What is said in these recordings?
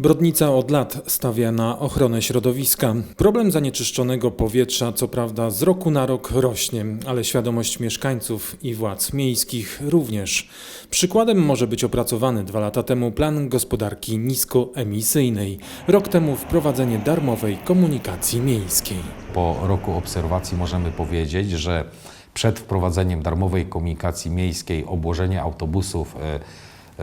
Brodnica od lat stawia na ochronę środowiska. Problem zanieczyszczonego powietrza, co prawda, z roku na rok rośnie, ale świadomość mieszkańców i władz miejskich również. Przykładem może być opracowany dwa lata temu plan gospodarki niskoemisyjnej, rok temu wprowadzenie darmowej komunikacji miejskiej. Po roku obserwacji możemy powiedzieć, że przed wprowadzeniem darmowej komunikacji miejskiej obłożenie autobusów e,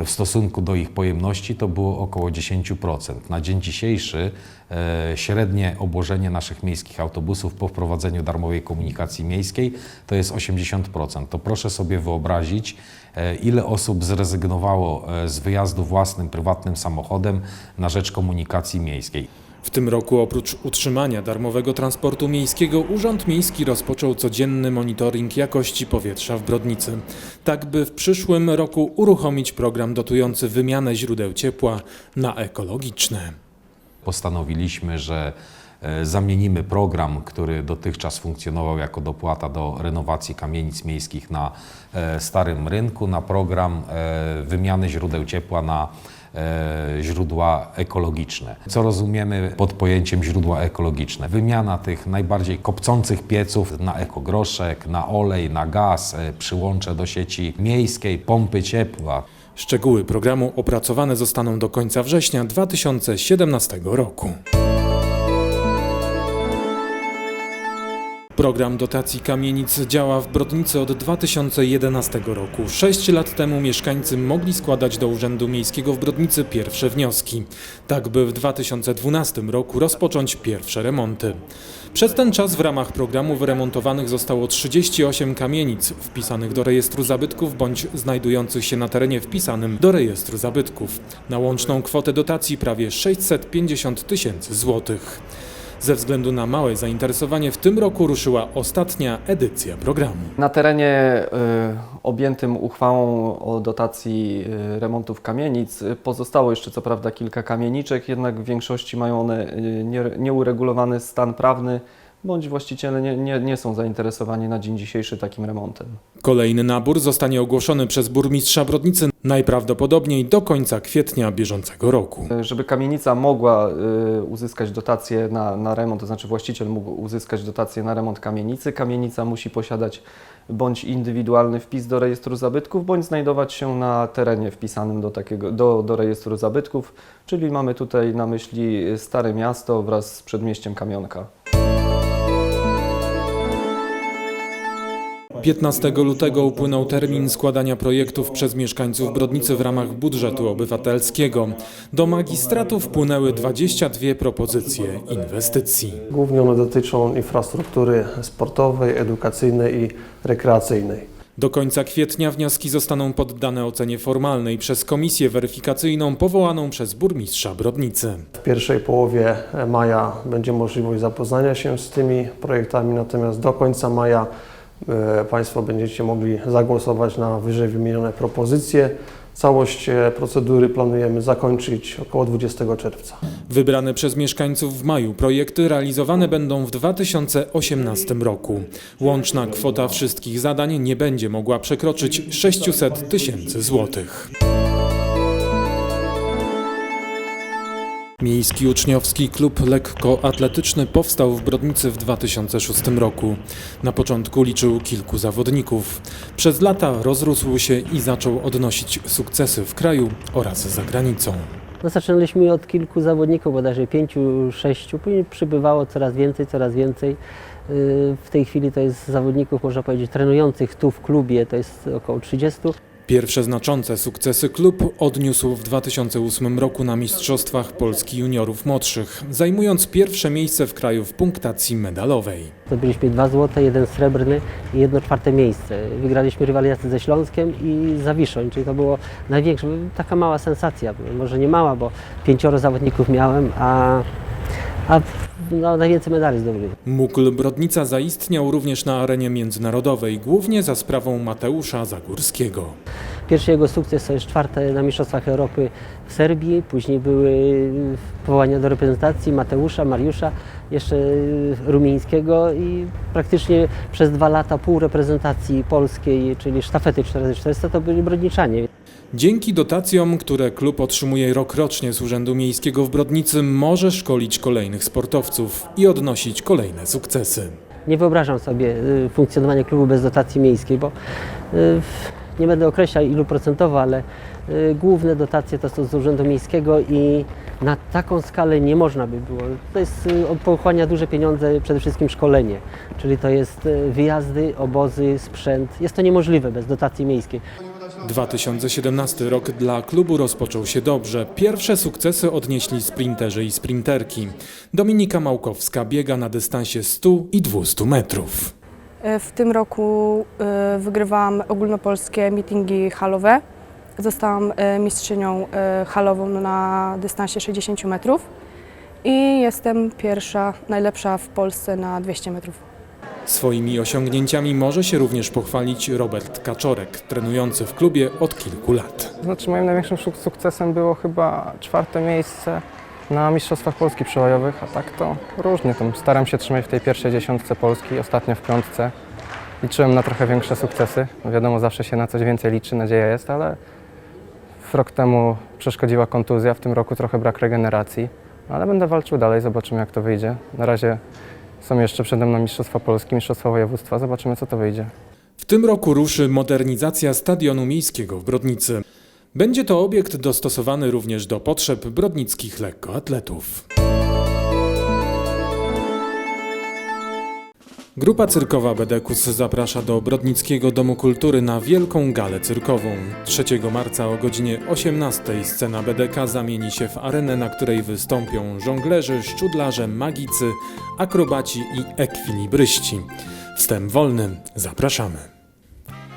w stosunku do ich pojemności to było około 10%. Na dzień dzisiejszy e, średnie obłożenie naszych miejskich autobusów po wprowadzeniu darmowej komunikacji miejskiej to jest 80%. To proszę sobie wyobrazić, e, ile osób zrezygnowało e, z wyjazdu własnym, prywatnym samochodem na rzecz komunikacji miejskiej. W tym roku oprócz utrzymania darmowego transportu miejskiego Urząd Miejski rozpoczął codzienny monitoring jakości powietrza w Brodnicy, tak by w przyszłym roku uruchomić program dotujący wymianę źródeł ciepła na ekologiczne. Postanowiliśmy, że zamienimy program, który dotychczas funkcjonował jako dopłata do renowacji kamienic miejskich na e, starym rynku, na program e, wymiany źródeł ciepła na e, źródła ekologiczne. Co rozumiemy pod pojęciem źródła ekologiczne? Wymiana tych najbardziej kopcących pieców na ekogroszek, na olej, na gaz, e, przyłącze do sieci miejskiej, pompy ciepła. Szczegóły programu opracowane zostaną do końca września 2017 roku. Program dotacji kamienic działa w Brodnicy od 2011 roku. Sześć lat temu mieszkańcy mogli składać do Urzędu Miejskiego w Brodnicy pierwsze wnioski, tak by w 2012 roku rozpocząć pierwsze remonty. Przez ten czas w ramach programu wyremontowanych zostało 38 kamienic wpisanych do rejestru zabytków bądź znajdujących się na terenie wpisanym do rejestru zabytków. Na łączną kwotę dotacji prawie 650 tysięcy złotych. Ze względu na małe zainteresowanie w tym roku ruszyła ostatnia edycja programu. Na terenie y, objętym uchwałą o dotacji y, remontów kamienic y, pozostało jeszcze co prawda kilka kamieniczek, jednak w większości mają one y, nie, nieuregulowany stan prawny, bądź właściciele nie, nie, nie są zainteresowani na dzień dzisiejszy takim remontem. Kolejny nabór zostanie ogłoszony przez burmistrza Brodnicy najprawdopodobniej do końca kwietnia bieżącego roku. Żeby kamienica mogła y, uzyskać dotację na, na remont, to znaczy właściciel mógł uzyskać dotację na remont kamienicy, kamienica musi posiadać bądź indywidualny wpis do rejestru zabytków, bądź znajdować się na terenie wpisanym do, takiego, do, do rejestru zabytków, czyli mamy tutaj na myśli Stare Miasto wraz z przedmieściem Kamionka. 15 lutego upłynął termin składania projektów przez mieszkańców Brodnicy w ramach budżetu obywatelskiego. Do magistratu wpłynęły 22 propozycje inwestycji. Głównie one dotyczą infrastruktury sportowej, edukacyjnej i rekreacyjnej. Do końca kwietnia wnioski zostaną poddane ocenie formalnej przez komisję weryfikacyjną powołaną przez burmistrza Brodnicy. W pierwszej połowie maja będzie możliwość zapoznania się z tymi projektami, natomiast do końca maja Państwo będziecie mogli zagłosować na wyżej wymienione propozycje. Całość e, procedury planujemy zakończyć około 20 czerwca. Wybrane przez mieszkańców w maju projekty realizowane będą w 2018 roku. Łączna kwota wszystkich zadań nie będzie mogła przekroczyć 600 tysięcy złotych. Miejski Uczniowski Klub Lekkoatletyczny powstał w Brodnicy w 2006 roku. Na początku liczył kilku zawodników. Przez lata rozrósł się i zaczął odnosić sukcesy w kraju oraz za granicą. No, zaczynaliśmy od kilku zawodników, bodajże pięciu, sześciu, później przybywało coraz więcej, coraz więcej. Yy, W tej chwili to jest zawodników, można powiedzieć, trenujących tu w klubie, to jest około 30. Pierwsze znaczące sukcesy klub odniósł w 2008 roku na Mistrzostwach Polski Juniorów Młodszych, zajmując pierwsze miejsce w kraju w punktacji medalowej. Zdobyliśmy dwa złote, jeden srebrny i jedno czwarte miejsce. Wygraliśmy rywalizację ze Śląskiem i Zawiszoń, czyli to było największe, taka mała sensacja, może nie mała, bo pięcioro zawodników miałem, a, a no, najwięcej medali zdobyli. Mukl Brodnica zaistniał również na arenie międzynarodowej, głównie za sprawą Mateusza Zagórskiego. Pierwszy jego sukces to jest czwarte na Mistrzostwach Europy w Serbii, później były powołania do reprezentacji Mateusza, Mariusza, jeszcze Rumińskiego i praktycznie przez dwa lata pół reprezentacji polskiej, czyli sztafety 4x400 to byli Brodniczanie. Dzięki dotacjom, które klub otrzymuje rokrocznie z Urzędu Miejskiego w Brodnicy, może szkolić kolejnych sportowców i odnosić kolejne sukcesy. Nie wyobrażam sobie y, funkcjonowania klubu bez dotacji miejskiej, bo y, nie będę określał ilu procentowo, ale y, główne dotacje to są z Urzędu Miejskiego i na taką skalę nie można by było. To jest pochłania duże pieniądze, przede wszystkim szkolenie, czyli to jest wyjazdy, obozy, sprzęt. Jest to niemożliwe bez dotacji miejskiej. 2017 rok dla klubu rozpoczął się dobrze. Pierwsze sukcesy odnieśli sprinterzy i sprinterki. Dominika Małkowska biega na dystansie 100 i 200 metrów. E, W tym roku e, wygrywałam ogólnopolskie meetingi halowe. Zostałam e, mistrzynią halową na dystansie 60 metrów i jestem pierwsza, najlepsza w Polsce na 200 metrów. Swoimi osiągnięciami może się również pochwalić Robert Kaczorek, trenujący w klubie od kilku lat. Znaczy moim największym suk- sukcesem było chyba czwarte miejsce na Mistrzostwach Polski przełajowych, a tak to różnie. Tam staram się trzymać w tej pierwszej dziesiątce Polski, ostatnio w piątce. Liczyłem na trochę większe sukcesy. No wiadomo, zawsze się na coś więcej liczy, nadzieja jest, ale rok temu przeszkodziła kontuzja, w tym roku trochę brak regeneracji. Ale będę walczył dalej, zobaczymy jak to wyjdzie. Na razie są jeszcze przede mną Mistrzostwa Polski, Mistrzostwa Województwa, zobaczymy co to wyjdzie. W tym roku ruszy modernizacja stadionu miejskiego w Brodnicy. Będzie to obiekt dostosowany również do potrzeb brodnickich lekkoatletów. Grupa cyrkowa Bedekus zaprasza do Brodnickiego Domu Kultury na wielką galę cyrkową. 3 marca o godzinie 18 scena BDK zamieni się w arenę, na której wystąpią żonglerzy, szczudlarze, magicy, akrobaci i ekwilibryści. Wstęp wolny. Zapraszamy.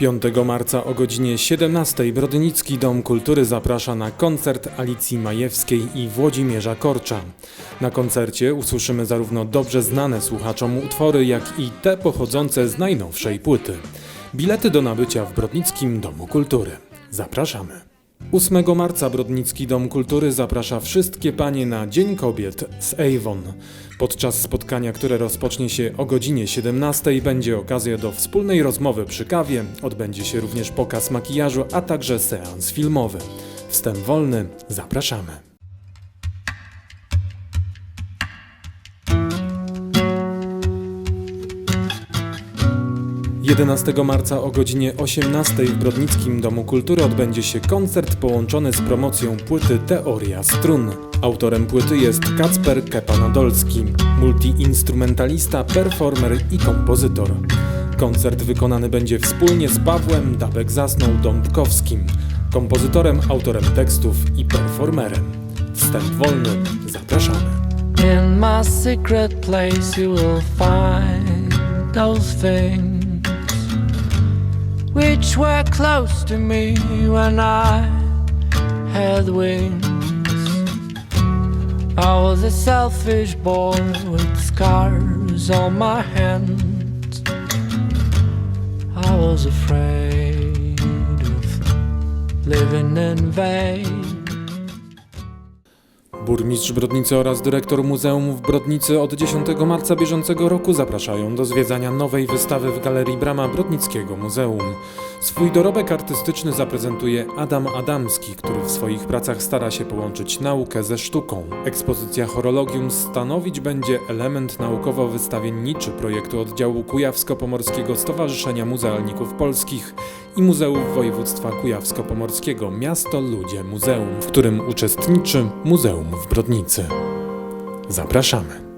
5 marca o godzinie 17 Brodnicki Dom Kultury zaprasza na koncert Alicji Majewskiej i Włodzimierza Korcza. Na koncercie usłyszymy zarówno dobrze znane słuchaczom utwory, jak i te pochodzące z najnowszej płyty. Bilety do nabycia w Brodnickim Domu Kultury. Zapraszamy. 8 marca Brodnicki Dom Kultury zaprasza wszystkie panie na Dzień Kobiet z Avon. Podczas spotkania, które rozpocznie się o godzinie 17, będzie okazja do wspólnej rozmowy przy kawie, odbędzie się również pokaz makijażu, a także seans filmowy. Wstęp wolny, zapraszamy. Jedenastego marca o godzinie 18 w Brodnickim Domu Kultury odbędzie się koncert połączony z promocją płyty Teoria Strun. Autorem płyty jest Kacper Kepanadolski, multiinstrumentalista, performer i kompozytor. Koncert wykonany będzie wspólnie z Pawłem Dabek Zasnął Dąbkowskim, kompozytorem, autorem tekstów i performerem. Wstęp wolny, zapraszamy. In my secret place, you will find those things which were close to me when I had wings. I was a selfish boy with scars on my hands. I was afraid of living in vain. Burmistrz Brodnicy oraz dyrektor Muzeum w Brodnicy od 10 marca bieżącego roku zapraszają do zwiedzania nowej wystawy w Galerii Brama Brodnickiego Muzeum. Swój dorobek artystyczny zaprezentuje Adam Adamski, który w swoich pracach stara się połączyć naukę ze sztuką. Ekspozycja Horologium stanowić będzie element naukowo-wystawienniczy projektu oddziału Kujawsko-Pomorskiego Stowarzyszenia Muzealników Polskich i Muzeów Województwa Kujawsko-Pomorskiego Miasto Ludzie Muzeum, w którym uczestniczy Muzeum w Brodnicy. Zapraszamy.